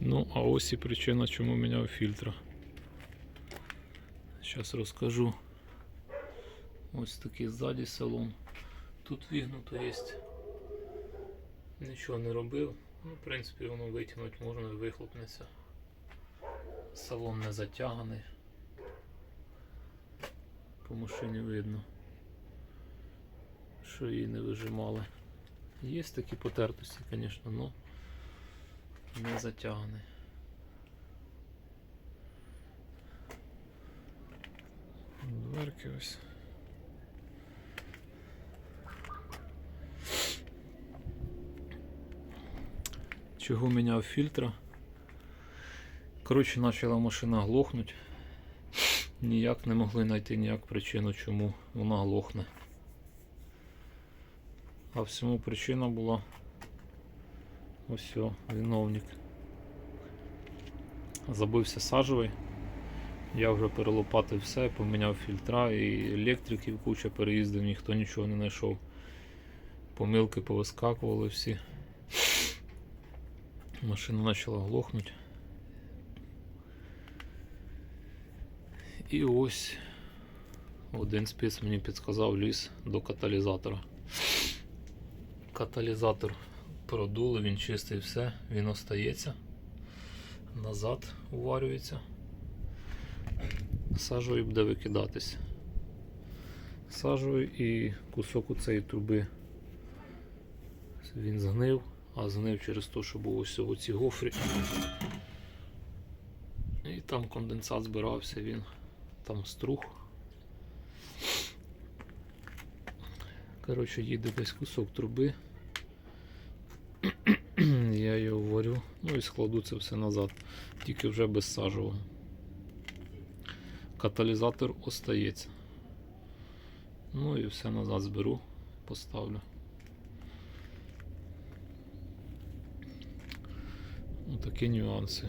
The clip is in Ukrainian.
Ну, а ось і причина, чому міняв фільтра. Зараз розкажу. Ось такий ззаді салон. Тут вігнуто є. Нічого не робив. Ну, в принципі, воно витягнути можна і вихлопнеться. Салон не затяганий. По машині видно, що її не вижимали. Є такі потертості, звісно, але не затяганий. Дверки ось. Чого міняв фільтра? Коротше, почала машина глохнути. Ніяк не могли знайти ніяк причину, чому вона глохне. А всьому причина була ось о, виновник. Забився сажевий. Я вже перелопатив все, поміняв фільтра і електриків куча переїздив, ніхто нічого не знайшов. Помилки повискакували всі. Машина почала глохнути. І ось один спец мені підказав ліз до каталізатора. Каталізатор продули, він чистий все, він остається. Назад уварюється. Сажою буде викидатись. Сажою і кусок у цієї труби він згнив, а згнив через те, що був ось у ці гофрі. І там конденсат збирався, він там струх. Коротше, їде десь кусок труби. Я ну і складу це все назад, тільки вже без сажового. Каталізатор остається. Ну і все назад зберу, поставлю. Отакі нюанси.